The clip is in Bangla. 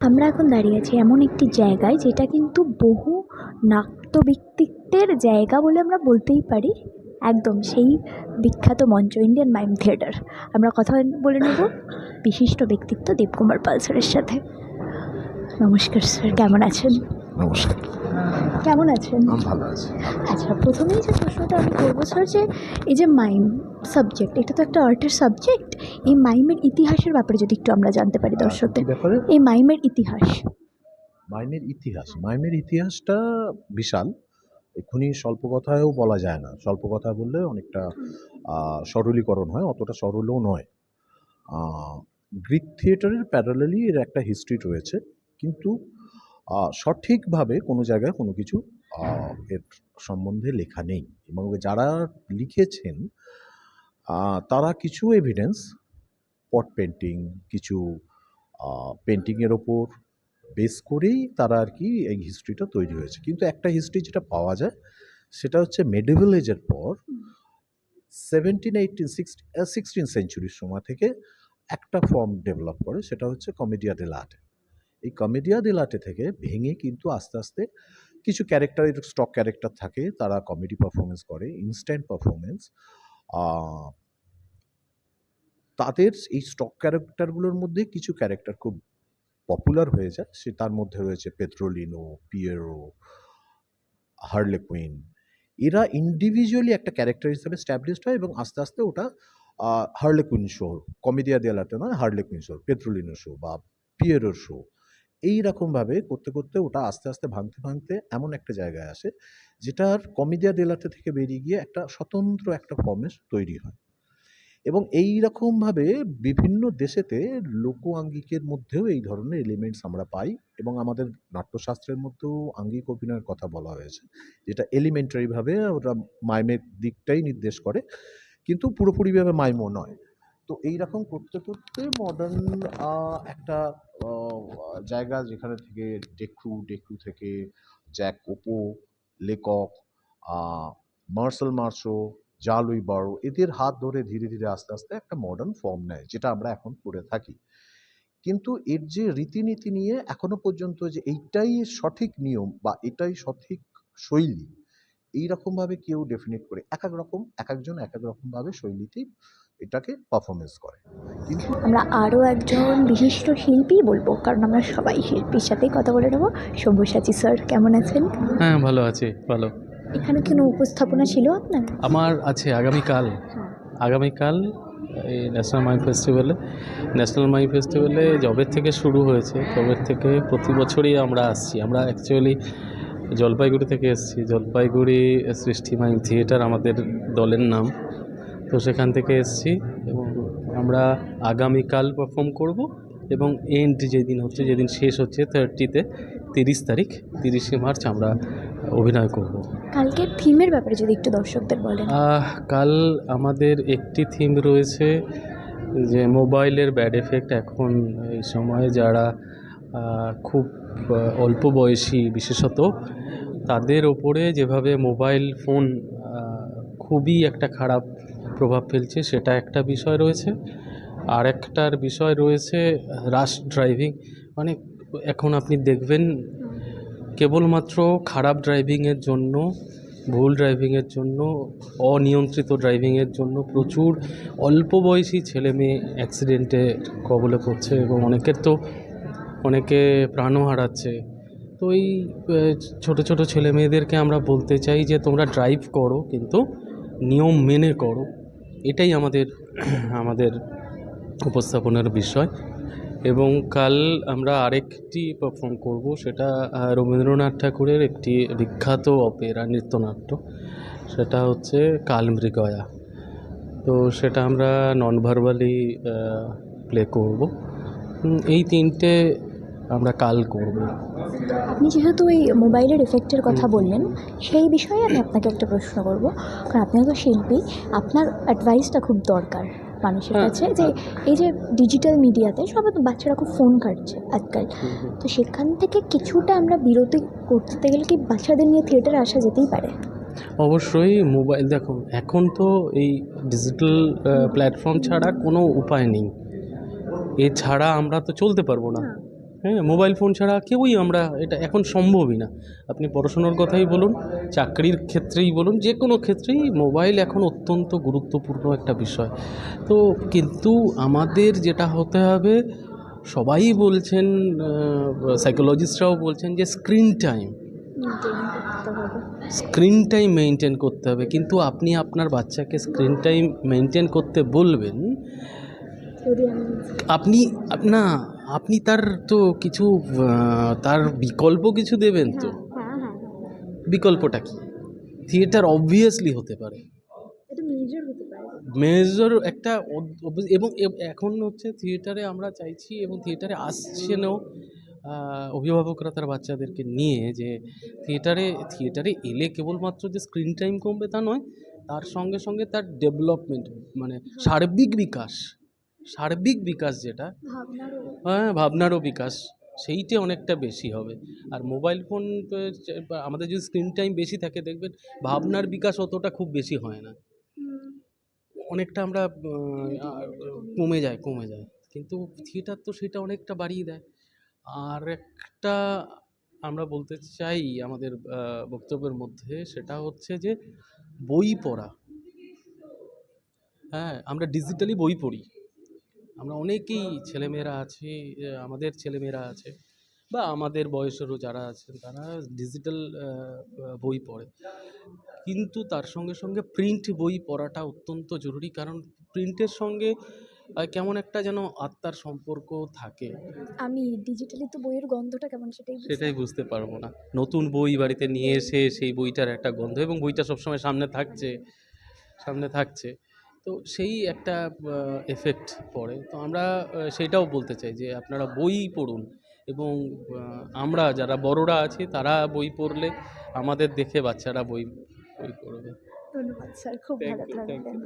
আমরা এখন দাঁড়িয়ে আছি এমন একটি জায়গায় যেটা কিন্তু বহু নাট্য ব্যক্তিত্বের জায়গা বলে আমরা বলতেই পারি। একদম সেই বিখ্যাত মঞ্চ ইন্ডিয়ান মাইম থিয়েটার আমরা কথা বলে নেব বিশিষ্ট ব্যক্তিত্ব দেবকুমার পাল স্যারের সাথে। নমস্কার স্যার, কেমন আছেন? নমস্কার। কেমন আছেন? ভালো আছি আচ্ছা প্রথমেই যে প্রশ্নটা আমি করব স্যার যে এই যে মাইম সাবজেক্ট এটা তো একটা আর্টের সাবজেক্ট এই মাইমের ইতিহাসের ব্যাপারে যদি একটু আমরা জানতে পারি দর্শকদের। কি ব্যাপারে? এই মাইমের ইতিহাস। মাইমের ইতিহাস মাইমের ইতিহাসটা বিশাল। এক্ষুনি স্বল্প কথায়ও বলা যায় না। স্বল্প কথা বললে অনেকটা সরলীকরণ হয় অতটা সরলও নয়। গ্রিক থিয়েটারের প্যারালালি এর একটা হিস্ট্রি রয়েছে। কিন্তু সঠিকভাবে কোনো জায়গায় কোনো কিছু এর সম্বন্ধে লেখা নেই। এবং যারা লিখেছেন তারা কিছু এভিডেন্স পট পেন্টিং কিছু পেন্টিংয়ের ওপর বেস করেই তারা আর কি এই হিস্ট্রিটা তৈরি হয়েছে। কিন্তু একটা হিস্ট্রি যেটা পাওয়া যায়, সেটা হচ্ছে মেডিভেল এজের পর সেভেন্টিন এইটিন সিক্সটিন সেঞ্চুরির সময় থেকে একটা ফর্ম ডেভেলপ করে, সেটা হচ্ছে কমেডিয়া ডেল আর্টে এই কমেডিয়া আর্টে থেকে ভেঙে কিন্তু আস্তে আস্তে কিছু ক্যারেক্টার স্টক ক্যারেক্টার থাকে, তারা কমেডি পারফরমেন্স করে ইনস্ট্যান্ট পারফরমেন্স তাদের এই স্টক ক্যারেক্টারগুলোর মধ্যে কিছু ক্যারেক্টার খুব পপুলার হয়ে যায়, সে তার মধ্যে রয়েছে পেট্রোলিনো পিয়েরো হার্লে কুইন এরা ইন্ডিভিজুয়ালি একটা ক্যারেক্টার হিসেবে স্ট্যাবলিশড হয় এবং আস্তে আস্তে ওটা হার্লে কুইন শো কমেডিয়া দেয়ালাতে নয় Harlequin show Petrolino show বা পিয়েরোর শো এই রকমভাবে করতে করতে ওটা আস্তে আস্তে ভাঙতে ভাঙতে এমন একটা জায়গায় আসে যেটার কমিডিয়া ডেলাতে থেকে বেরিয়ে গিয়ে একটা স্বতন্ত্র একটা ফর্মের তৈরি হয়। এবং এই রকমভাবে বিভিন্ন দেশেতে লোক আঙ্গিকের মধ্যেও এই ধরনের এলিমেন্টস আমরা পাই এবং আমাদের নাট্যশাস্ত্রের মধ্যেও আঙ্গিক অভিনয়ের কথা বলা হয়েছে, যেটা এলিমেন্টারিভাবে ওটা মাইমের দিকটাই নির্দেশ করে, কিন্তু পুরোপুরিভাবে মাইমও নয়। তো এই রকম করতে করতে মডার্ন একটা জায়গা যেখানে থেকে ডেক্রু ডেক্রু থেকে Jacques Oppo Lecoq Marcel Marceau Jean Louis Barrault এদের হাত ধরে ধীরে ধীরে আস্তে আস্তে একটা মডার্ন ফর্ম নেয়, যেটা আমরা এখন করে থাকি। কিন্তু এর যে রীতিনীতি নিয়ে এখনও পর্যন্ত যে এইটাই সঠিক নিয়ম বা এটাই সঠিক শৈলী এই রকমভাবে কেউ ডেফিনেট করে এক এক রকম এক একজন এক এক রকমভাবে শৈলীতেই এটাকে পারফরমেন্স করে। কিন্তু আমরা আরও একজন বিশিষ্ট শিল্পী বলব কারণ আমরা সবাই শিল্পীর সাথেই কথা বলে নেব। সব্যসাচী স্যার কেমন আছেন? হ্যাঁ ভালো আছি ভালো। এখানে কোনো উপস্থাপনা ছিল আপনার? আমার আছে আগামীকাল আগামীকাল এই ন্যাশনাল মাই ফেস্টিভ্যালে ন্যাশনাল মাই ফেস্টিভ্যালে জবের থেকে শুরু হয়েছে। জবের থেকে প্রতি বছরই আমরা আসছি। আমরা অ্যাকচুয়ালি জলপাইগুড়ি থেকে এসেছি। জলপাইগুড়ি সৃষ্টি মাইম থিয়েটার আমাদের দলের নাম। তো সেখান থেকে এসেছি এবং আমরা আগামীকাল পারফর্ম করব এবং এন্ড যেদিন হচ্ছে যেদিন শেষ হচ্ছে থার্টিতে তিরিশ তারিখ তিরিশে মার্চ আমরা অভিনয় করব। কালকে থিমের ব্যাপারে যদি একটু দর্শকদের বলেন। কাল আমাদের একটি থিম রয়েছে যে মোবাইলের ব্যাড এফেক্ট এখন এই সময়ে যারা খুব অল্প বয়সী বিশেষত, তাদের ওপরে যেভাবে মোবাইল ফোন খুবই একটা খারাপ প্রভাব ফেলছে, সেটা একটা বিষয় রয়েছে। আর একটার বিষয় রয়েছে রাশ ড্রাইভিং। মানে এখন আপনি দেখবেন, কেবলমাত্র খারাপ ড্রাইভিংয়ের জন্য, ভুল ড্রাইভিংয়ের জন্য, অনিয়ন্ত্রিত ড্রাইভিংয়ের জন্য প্রচুর অল্প বয়সী ছেলে মেয়ে অ্যাক্সিডেন্টে কবলে পড়ছে এবং অনেকের তো অনেকে প্রাণও হারাচ্ছে। তো এই ছোটো ছোটো ছেলে মেয়েদেরকে আমরা বলতে চাই যে তোমরা ড্রাইভ করো, কিন্তু নিয়ম মেনে করো। এটাই আমাদের আমাদের উপস্থাপনার বিষয়। এবং কাল আমরা আরেকটি পারফর্ম করব, সেটা রবীন্দ্রনাথ ঠাকুরের একটি বিখ্যাত অপেরা নৃত্যনাট্য। সেটা হচ্ছে কালমৃগয়া তো সেটা আমরা নন ভার্বালি প্লে করব। এই তিনটে আমরা কাল করব। আপনি যেহেতু এই মোবাইলের এফেক্টের কথা বললেন সেই বিষয়ে আমি আপনাকে একটা প্রশ্ন করব। কারণ আপনিও তো শিল্পী আপনার অ্যাডভাইসটা খুব দরকার মানুষের হ্যাঁ। কাছে যে এই যে ডিজিটাল মিডিয়াতে সবাই তো বাচ্চারা খুব ফোন কাটছে আজকাল। তো সেখান থেকে কিছুটা আমরা বিরতি করতে গেলে কি বাচ্চাদের নিয়ে থিয়েটারে আসা যেতেই পারে? অবশ্যই মোবাইল দেখো এখন তো এই ডিজিটাল প্ল্যাটফর্ম ছাড়া কোনো উপায় নেই। এছাড়া আমরা তো চলতে পারব না। হ্যাঁ মোবাইল ফোন ছাড়া কেউই আমরা এটা এখন সম্ভবই না। আপনি পড়াশোনার কথাই বলুন চাকরির ক্ষেত্রেই বলুন যে কোনো ক্ষেত্রেই মোবাইল এখন অত্যন্ত গুরুত্বপূর্ণ একটা বিষয়। তো কিন্তু আমাদের যেটা হতে হবে সবাই বলছেন সাইকোলজিস্টরাও বলছেন যে screen time screen time maintain করতে হবে। কিন্তু আপনি আপনার বাচ্চাকে স্ক্রিন টাইম মেনটেন করতে বলবেন আপনি না আপনি তার তো কিছু তার বিকল্প কিছু দেবেন তো? হ্যাঁ হ্যাঁ বিকল্পটা কি? থিয়েটার অবভিয়াসলি হতে পারে। এটা মেজর একটা এবং এখন হচ্ছে থিয়েটারে আমরা চাইছি এবং থিয়েটারে আসছেনও অভিভাবকরা তার বাচ্চাদেরকে নিয়ে যে থিয়েটারে থিয়েটারে এলে কেবলমাত্র যে স্ক্রিন টাইম কমবে তা নয় তার সঙ্গে সঙ্গে তার ডেভেলপমেন্ট মানে সার্বিক বিকাশ সার্বিক বিকাশ যেটা হ্যাঁ ভাবনারও বিকাশ। সেইটা অনেকটা বেশি হবে। আর মোবাইল ফোন আমাদের যদি স্ক্রিন টাইম বেশি থাকে দেখবেন ভাবনার বিকাশ অতটা খুব বেশি হয় না। অনেকটা আমরা কমে যায় কমে যায়। কিন্তু থিয়েটার তো সেটা অনেকটা বাড়িয়ে দেয়। আর একটা আমরা বলতে চাই আমাদের বক্তব্যের মধ্যে সেটা হচ্ছে যে বই পড়া। হ্যাঁ আমরা ডিজিটালি বই পড়ি। আমরা অনেকেই ছেলেমেয়েরা আছি আমাদের ছেলেমেয়েরা আছে বা আমাদের বয়সেরও যারা আছেন তারা ডিজিটাল বই পড়ে। কিন্তু তার সঙ্গে সঙ্গে প্রিন্ট বই পড়াটা অত্যন্ত জরুরি কারণ প্রিন্টের সঙ্গে কেমন একটা যেন আত্মার সম্পর্ক থাকে। আমি ডিজিটালি তো বইয়ের গন্ধটা কেমন সেটাই সেটাই বুঝতে পারব না। নতুন বই বাড়িতে নিয়ে এসে সেই বইটার একটা গন্ধ এবং বইটা সবসময় সামনে থাকছে সামনে থাকছে। তো সেই একটা এফেক্ট পড়ে। তো আমরা সেটাও সেইটাও বলতে চাই যে আপনারা বই পড়ুন এবং আমরা যারা বড়রা আছি তারা বই পড়লে আমাদের দেখে বাচ্চারা বই বই পড়বে। ধন্যবাদ স্যার খুব ভালো থাকবেন.